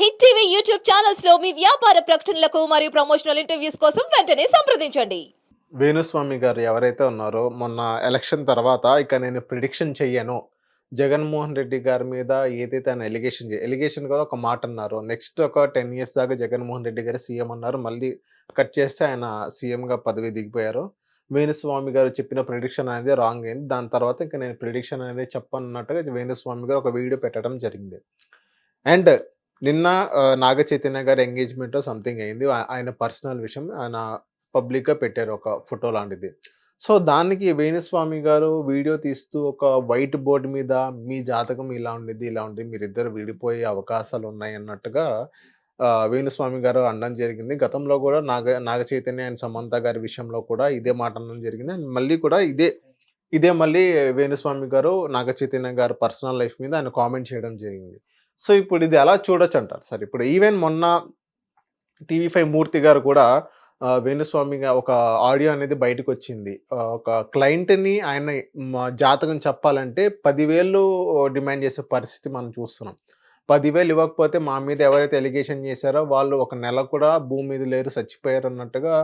Hit TV YouTube ఛానల్స్లో మీ వ్యాపార ప్రకటనలకు మరియు ప్రమోషనల్ ఇంటర్వ్యూస్ కోసం వెంటనే సంప్రదించండి. వేణుస్వామి గారు ఎవరైతే ఉన్నారో మొన్న ఎలక్షన్ తర్వాత ఇక నేను ప్రిడిక్షన్ చెయ్యను. జగన్మోహన్ రెడ్డి గారి మీద ఏదైతే ఆయన ఎలిగేషన్ ఎలిగేషన్ కూడా ఒక మాట అన్నారు. నెక్స్ట్ ఒక టెన్ ఇయర్స్ దాకా జగన్మోహన్ రెడ్డి గారు సీఎం అన్నారు. మళ్ళీ కట్ చేస్తే ఆయన సీఎంగా పదవి దిగిపోయారు. వేణుస్వామి గారు చెప్పిన ప్రిడిక్షన్ అనేది రాంగ్ అయింది. దాని తర్వాత ఇంకా నేను ప్రిడిక్షన్ అనేది చెప్పన్నట్టుగా వేణుస్వామి గారు ఒక వీడియో పెట్టడం జరిగింది. అండ్ నిన్న నాగ చైతన్య గారి ఎంగేజ్మెంట్ సంథింగ్ అయింది. ఆ- ఆయన పర్సనల్ విషయం ఆయన పబ్లిక్గా పెట్టారు ఒక ఫోటో లాంటిది. సో దానికి వేణుస్వామి గారు వీడియో తీస్తూ ఒక వైట్ బోర్డు మీద మీ జాతకం ఇలా ఉండేది ఇలా ఉండేది మీరిద్దరు విడిపోయే అవకాశాలు ఉన్నాయి అన్నట్టుగా ఆ, వేణుస్వామి గారు అనడం జరిగింది. గతంలో కూడా నాగ నాగ చైతన్య అండ్ సమంత గారి విషయంలో కూడా ఇదే మాట అనడం జరిగింది. అండ్ మళ్ళీ కూడా ఇదే ఇదే మళ్ళీ వేణుస్వామి గారు నాగ చైతన్య గారు పర్సనల్ లైఫ్ మీద ఆయన కామెంట్ చేయడం జరిగింది. సో ఇప్పుడు ఇది ఎలా చూడొచ్చు అంటారు సార్ ఇప్పుడు ఈవెన్ మొన్న టీవీ ఫైవ్ మూర్తి గారు కూడా వేణుస్వామి ఒక ఆడియో అనేది బయటకు వచ్చింది ఒక క్లయింట్ని ఆయన జాతకం చెప్పాలంటే పదివేలు డిమాండ్ చేసే పరిస్థితి మనం చూస్తున్నాం. పదివేలు ఇవ్వకపోతే మా మీద ఎవరైతే ఎలిగేషన్ చేశారో వాళ్ళు ఒక నెల కూడా భూమి మీద లేరు చచ్చిపోయారు అన్నట్టుగా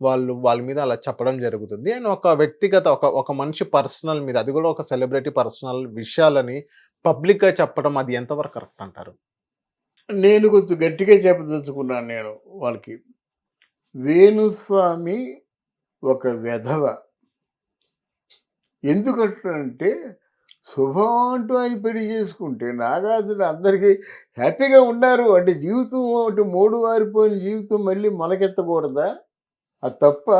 వాళ్ళు వాళ్ళ మీద అలా చెప్పడం జరుగుతుంది. అండ్ ఒక వ్యక్తిగత ఒక ఒక మనిషి పర్సనల్ మీద అది కూడా ఒక సెలబ్రిటీ పర్సనల్ విషయాలని పబ్లిక్గా చెప్పడం అది ఎంతవరకు కరెక్ట్ అంటారు? నేను కొంచెం గట్టిగా చెప్పదలుచుకున్నాను నేను వాళ్ళకి. వేణుస్వామి ఒక వెధవ. ఎందుకంటే శుభం అంటూ ఆయన పెళ్ళి చేసుకుంటే నాగార్జున అందరికీ హ్యాపీగా ఉన్నారు. అంటే జీవితం అంటే మూడు వారిపోయిన జీవితం మళ్ళీ మొలకెత్తకూడదా? అది తప్ప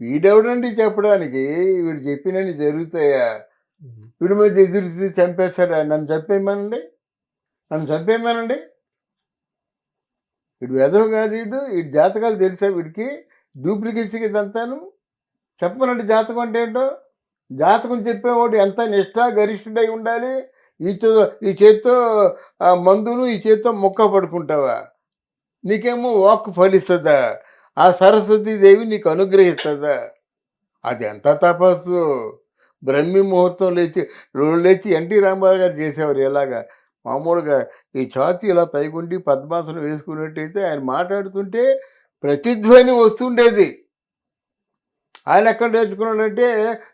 వీడెవడండి చెప్పడానికి? వీడు చెప్పినవి జరుగుతాయా? వీడి మీద ఎదురు చంపేస్తాడు? నన్ను చంపేయమనండి. నన్ను చంపేయమనండి. వీడు వెధవ కాదు వీడు. వీడి జాతకాలు తెలుసా వీడికి? డూప్లికేట్స్కి ఇదంతాను. చెప్పమనండి జాతకం అంటే ఏంటో? జాతకం చెప్పేవాడు ఎంత నిష్ఠా గరిష్ఠుడై ఉండాలి? ఈ చే ఈ చేత్తో ఆ మందును ఈ చేత్తో మొక్క పడుకుంటావా? నీకేమో వాక్ ఫలిస్తుందా? ఆ సరస్వతీదేవి నీకు అనుగ్రహిస్తుందా? అది ఎంత తపస్సు! బ్రహ్మి ముహూర్తం లేచి రోజు లేచి ఎన్టీ రామారావు గారు చేసేవారు ఎలాగా? మామూలుగా ఈ ఛాతీ ఇలా పైకుండి పద్మాసనం వేసుకున్నట్టయితే ఆయన మాట్లాడుతుంటే ప్రతిధ్వని వస్తుండేది. ఆయన ఎక్కడ నేర్చుకున్నాడంటే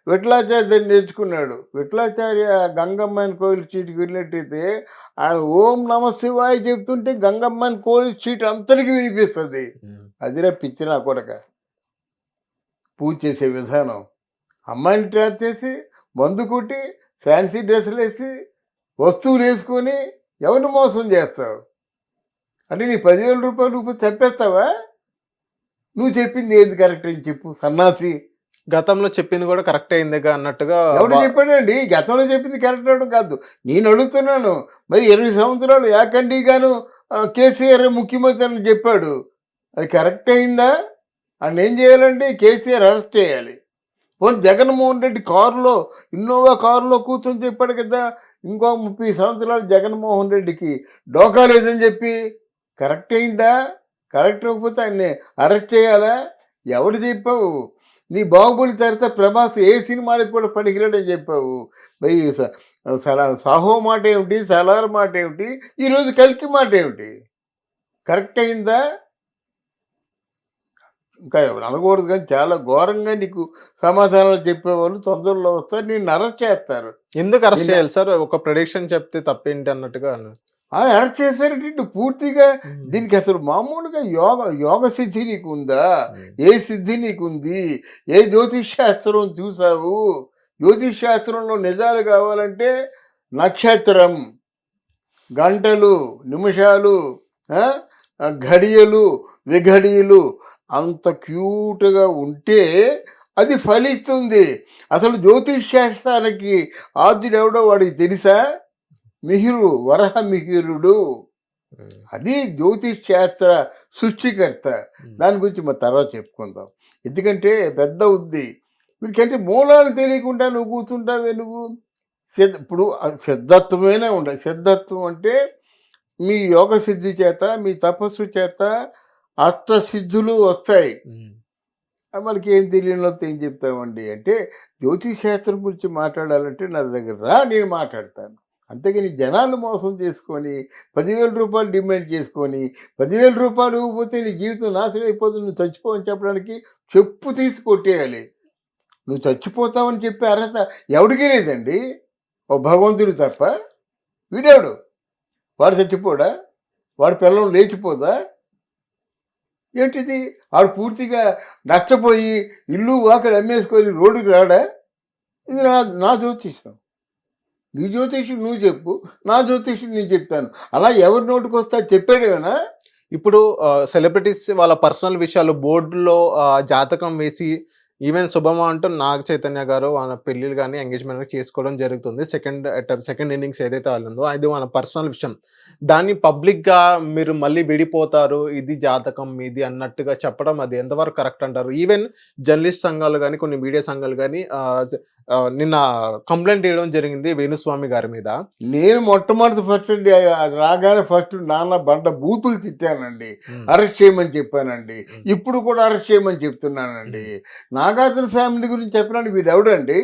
విఠలాచార్య దగ్గర నేర్చుకున్నాడు. విఠలాచార్య గంగమ్మని కోయిల్ చీటికి వెళ్ళినట్టయితే ఆయన ఓం నమ శివాయ చెప్తుంటే గంగమ్మని కోయిల్ చీటి అంతటికి వినిపిస్తుంది. అదిరా పిచ్చి నా కొడక. పూజ చేసే విధానం. అమ్మాయిని ట్రాప్ చేసి మందు కొట్టి ఫ్యాన్సీ డ్రెస్సులు వేసి వస్తువులు వేసుకొని ఎవరిని మోసం చేస్తావు? అంటే నీ పదివేల రూపాయలు రూపాయలు చెప్పేస్తావా నువ్వు చెప్పింది ఏది కరెక్ట్ అని చెప్పు సన్నాసి. గతంలో చెప్పింది కూడా కరెక్ట్ అయిందిగా అన్నట్టుగా ఎవడు చెప్పాడండి? గతంలో చెప్పింది కరెక్ట్ అవడం కాదు. నేను అడుగుతున్నాను మరి ఇరవై సంవత్సరాలు ఏకండిగాను ఆ, కేసీఆర్ ముఖ్యమంత్రి అని చెప్పాడు. అది కరెక్ట్ అయిందా? అని ఏం చేయాలంటే కేసీఆర్ అరెస్ట్ చేయాలి. పోనీ జగన్మోహన్ రెడ్డి కారులో ఇన్నోవా కారులో కూర్చొని చెప్పాడు కదా ఇంకో ముప్పై సంవత్సరాలు జగన్మోహన్ రెడ్డికి డోకా లేదని చెప్పి కరెక్ట్ అయిందా? కరెక్ట్ అవ్వకపోతే ఆయన్ని అరెస్ట్ చేయాలా? ఎవడు చెప్పావు? నీ బాహుబలి తర్వాత ప్రభాస్ ఏ సినిమాలకు కూడా పనికిరాడని చెప్పావు. మరి సాహో మాట ఏమిటి సలార్ మాట ఏమిటి ఈరోజు కలికి మాట ఏమిటి? కరెక్ట్ అయిందా? ఇంకా ఎవరు అనకూడదు కానీ చాలా ఘోరంగా నీకు సమాధానాలు చెప్పేవాళ్ళు తొందరలో వస్తారు. నేను అరెస్ట్ చేస్తారు. ఎందుకు అరెస్ట్ చేయాలి సార్? ఒక ప్రొడిక్షన్ చెప్తే తప్పేంటి అన్నట్టుగా అరెస్ట్ చేశారంటే పూర్తిగా దీనికి అసలు మామూలుగా యోగ యోగ సిద్ధి నీకు ఉందా ఏ సిద్ధి నీకుంది? ఏ జ్యోతిష్ శాస్త్రం చూసావు? జ్యోతిష్ శాస్త్రంలో నిజాలు కావాలంటే నక్షత్రం గంటలు నిమిషాలు ఘడియలు విఘడియలు అంత క్యూట్గా ఉంటే అది ఫలిస్తుంది. అసలు జ్యోతిష్ శాస్త్రానికి ఆద్యుడు ఎవడో వాడికి తెలుసా? మిహిరు వరహ మిహిరుడు. అది జ్యోతిష్ శాస్త్ర సృష్టికర్త. దాని గురించి మరి తర్వాత చెప్పుకుందాం. ఎందుకంటే పెద్ద ఉంది. వీడికంటే మూలాలు తెలియకుండా నువ్వు కూర్చుంటావే నువ్వు? సిద్ధ ఇప్పుడు సిద్ధత్వమైనా ఉండాలి. సిద్ధత్వం అంటే మీ యోగ సిద్ధి చేత మీ తపస్సు చేత అష్టసిద్ధులు వస్తాయి. మనకి ఏం తెలియని వాళ్ళతో ఏం చెప్తామండి అంటే శాస్త్రం గురించి మాట్లాడాలంటే నా దగ్గర రా నేను మాట్లాడతాను. అంతేగాని జనాలు మోసం చేసుకొని పదివేల రూపాయలు డిమాండ్ చేసుకొని పదివేల రూపాయలు ఇవ్వకపోతే నీ జీవితం నాశనం అయిపోతుంది నువ్వు చచ్చిపోవని చెప్పడానికి చెప్పు తీసి కొట్టేయాలి. నువ్వు చచ్చిపోతావని చెప్పే అర్హత ఎవడికి లేదండి. ఓ భగవంతుడు తప్ప. వీడెవడు? వాడు చచ్చిపోడా? వాడి పిల్లలు లేచిపోదా? ఏంటిది? ఆడు పూర్తిగా నష్టపోయి ఇల్లు వాకలు అమ్మేసుకొని రోడ్డుకి రాడా? ఇది నా నా జ్యోతిషం నీ జ్యోతిషం నువ్వు చెప్పు. నా జ్యోతిషం నేను చెప్తాను. అలా ఎవరి నోటికి వస్తా చెప్పాడేమేనా ఇప్పుడు సెలబ్రిటీస్ వాళ్ళ పర్సనల్ విషయాలు బోర్డులో జాతకం వేసి ఈవెన్ శుభమా అంటూ నాగ చైతన్య గారు వాళ్ళ పెళ్ళిళ్ళు కానీ ఎంగేజ్మెంట్ చేసుకోవడం జరుగుతుంది. సెకండ్ సెకండ్ ఇన్నింగ్స్ ఏదైతే వాళ్ళు ఉందో అది వాళ్ళ పర్సనల్ విషయం. దాన్ని పబ్లిక్గా మీరు మళ్ళీ విడిపోతారు. ఇది జాతకం మీది అన్నట్టుగా చెప్పడం అది ఎంతవరకు కరెక్ట్ అంటారు? ఈవెన్ జర్నలిస్ట్ సంఘాలు కానీ కొన్ని మీడియా సంఘాలు కానీ నిన్న కంప్లైంట్ చేయడం జరిగింది వేణుస్వామి గారి మీద. నేను మొట్టమొదటి ఫస్ట్ అది రాగానే ఫస్ట్ నాన్న బండ బూతులు తిట్టానండి. అరెస్ట్ చేయమని చెప్పానండి. ఇప్పుడు కూడా అరెస్ట్ చేయమని చెప్తున్నానండి. నాగార్జున ఫ్యామిలీ గురించి చెప్పడానికి వీడు ఎవడండి?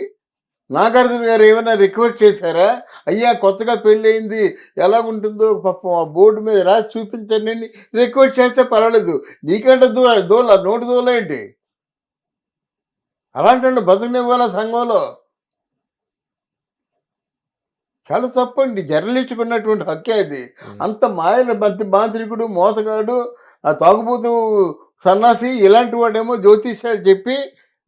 నాగార్జున గారు ఏమైనా రిక్వెస్ట్ చేశారా? అయ్యా కొత్తగా పెళ్ళయింది ఎలా ఉంటుందో పాపం ఆ బోర్డు మీద రాసి చూపించండి అని రిక్వెస్ట్ చేస్తే పర్వాలేదు. నీకంటే దూ దూల నోటి దూల ఏంటి? అలాంటి బతుకునివ్వాలా సంఘంలో? చాలా తప్పండి. జర్నలిస్ట్కి ఉన్నటువంటి హక్కే అది. అంత మాయల బంతి మాంత్రికుడు మోసగాడు ఆ తాగుబోతు సన్నాసి ఇలాంటి వాడేమో జ్యోతిష్యాలు చెప్పి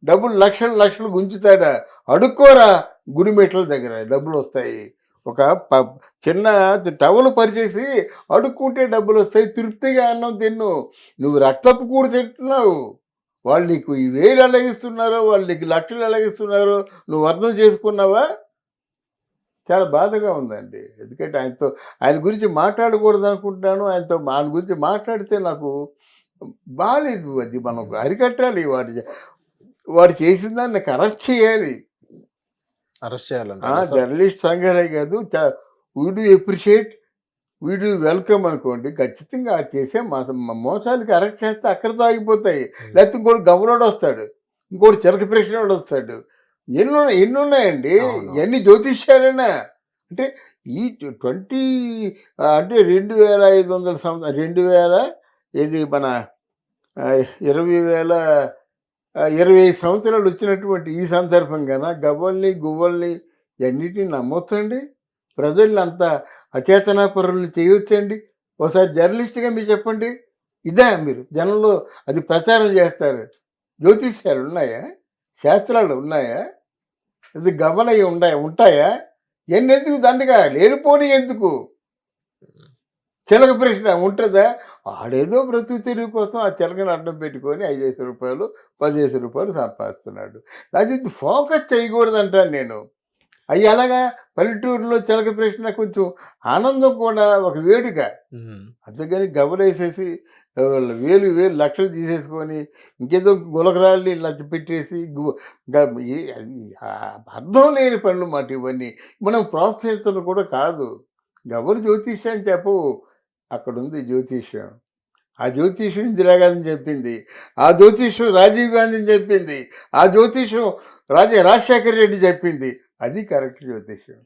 డబ్బులు లక్షలు లక్షలు గుంజుతాడా అడుక్కోరా గుడిమెట్ల దగ్గర డబ్బులు వస్తాయి. ఒక ప చిన్న టవల్ పరిచేసి అడుక్కుంటే డబ్బులు వస్తాయి. తృప్తిగా అన్నం తిన్ను. నువ్వు రక్తపు కూడు తింటున్నావు. వాళ్ళు నీకు ఈ వేలు ఎలాగిస్తున్నారో వాళ్ళు నీకు లక్షలు ఎలాగిస్తున్నారో నువ్వు అర్థం చేసుకున్నావా? చాలా బాధగా ఉందండి. ఎందుకంటే ఆయనతో ఆయన గురించి మాట్లాడకూడదు అనుకుంటున్నాను. ఆయనతో ఆయన గురించి మాట్లాడితే నాకు బాగాలేదు అది. మనం అరికట్టాలి వాటి వాడు చేసిన దాన్ని కరెక్ట్ చేయాలి. అరెస్ట్ చేయాలంట. జర్నలిస్ట్ సంఘాలే కాదు we do appreciate we do welcome అనుకోండి ఖచ్చితంగా ఆ చేసే మోస- మోసాలకి అరెస్ట్ చేస్తే అక్కడితో ఆగిపోతాయి లేకపోతే ఇంకోటి గమనోడు వస్తాడు ఇంకోటి చిలక ప్రశ్నోడు వస్తాడు. ఎన్ని ఉన్నాయి- ఎన్ని ఉన్నాయండి అవును. ఎన్ని జ్యోతిష్యాలైనా? అంటే ఈ ట్వంటీ అంటే రెండు వేల ఐదు వందల సంవత్సరం రెండు వేల ఇది మన ఇరవై వేల ఇరవై ఐదు సంవత్సరాలు వచ్చినటువంటి ఈ సందర్భంగాన గవ్వల్ని గువ్వల్ని అన్నిటిని నమ్మొచ్చండి? ప్రజల్ని అంత అచేతన పరులను చేయొచ్చండి? ఒకసారి జర్నలిస్ట్గా మీరు చెప్పండి. ఇదే మీరు జనంలో అది ప్రచారం చేస్తారు. జ్యోతిష్యాలు ఉన్నాయా? శాస్త్రాలు ఉన్నాయా? ఇది గవ్వలయ్యి ఉన్నాయా ఉంటాయా? ఎన్ని ఎందుకు దండగా? లేనిపోని ఎందుకు? చిలక ప్రశ్న ఉంటుందా? ఆడేదో బ్రతుకు తెరువు కోసం ఆ చిలకని అడ్డం పెట్టుకొని ఐదేసి రూపాయలు పదిహేసి రూపాయలు సంపాదిస్తున్నాడు. అది ఫోకస్ చేయకూడదు అంటాను నేను. అవి అలాగా పల్లెటూరులో చిలక ప్రశ్న కొంచెం ఆనందం కూడా ఒక వేడుక. అంతేగాని గబలేసేసి వేలు వేలు లక్షలు తీసేసుకొని ఇంకేదో గులకరాళ్ళని ఇలా పెట్టేసి అర్థం లేని పనులు మాట ఇవన్నీ. మనం ప్రోత్సహించడం కూడా కాదు. గబరు జ్యోతిష్యం చెప్పవు. అక్కడ ఉంది జ్యోతిష్యం. ఆ జ్యోతిష్యం ఇందిరాగాంధీ చెప్పింది. ఆ జ్యోతిష్యం రాజీవ్ గాంధీ చెప్పింది. ఆ జ్యోతిష్యం రాజా రాజశేఖర రెడ్డి చెప్పింది. అది కరెక్ట్ జ్యోతిష్యం.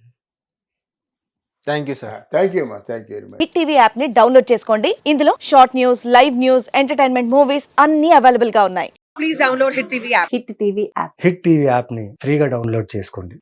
Thank you sir. Thank you అమ్మా. Thank you very much. Hit TV యాప్ని డౌన్లోడ్ చేసుకోండి. ఇందులో short news live news entertainment movies అన్ని అవైలబుల్గా ఉన్నాయి. Please download Hit TV app. Hit TV app hit TV యాప్ని ఫ్రీగా డౌన్లోడ్ చేసుకోండి.